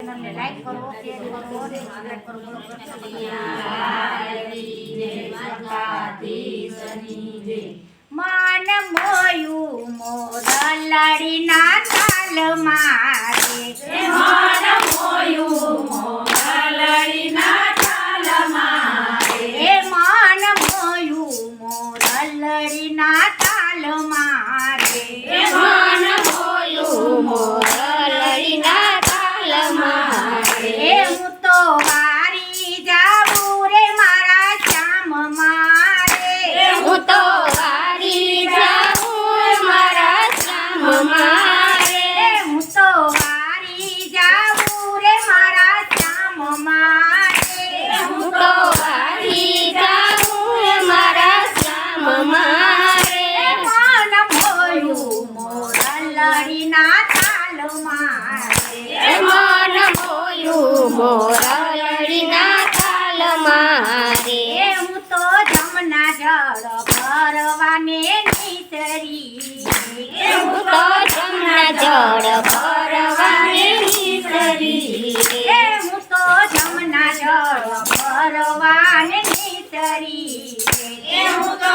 Like કરો share કરો subscribe માન મોયું મોર લડી ના તાલ મારે ગોરાળીના તાલ મારે હું તો જમના જળ ભરવાને નીતરી. હું તો જમના જળ ભરવાને નીતરી હું તો જમના જળ ભરવાને નીતરી હું તો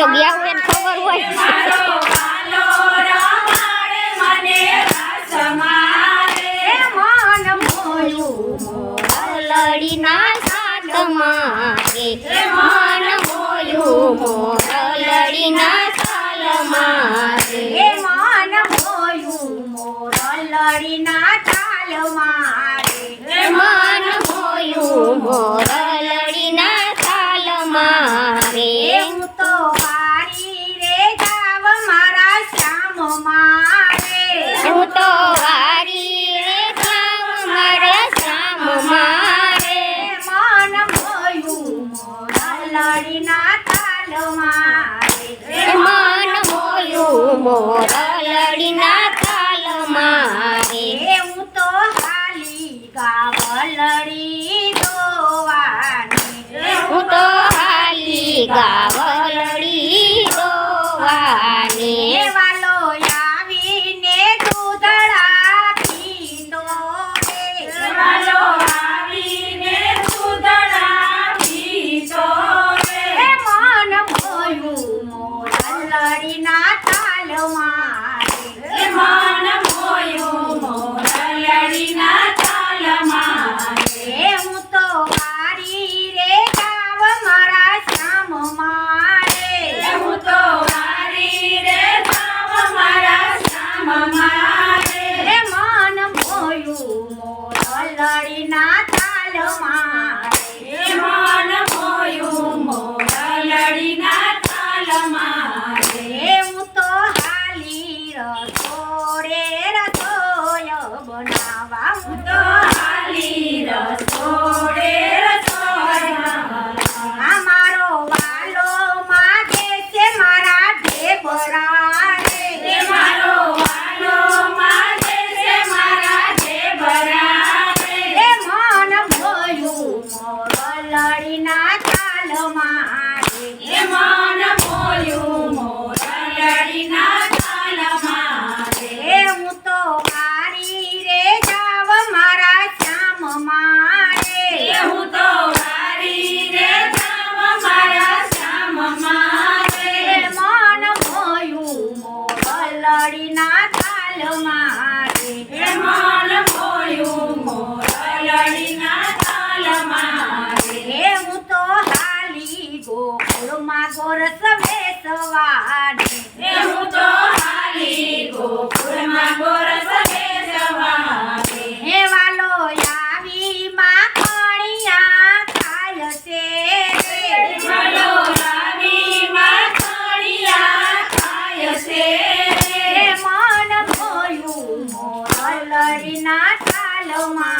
તો ગયા હોય ને ખબર હોય. લડીના મારે મન મોયું મોરલડીના સાલ મારે મન મોયું મોરલડીના ચાલ મારે મોરલડીના તાલ મારે હું તો હાલી ગાવલડી દોવાની હું તો હાલી ગાવલડી દોવાની. Hello, Mom.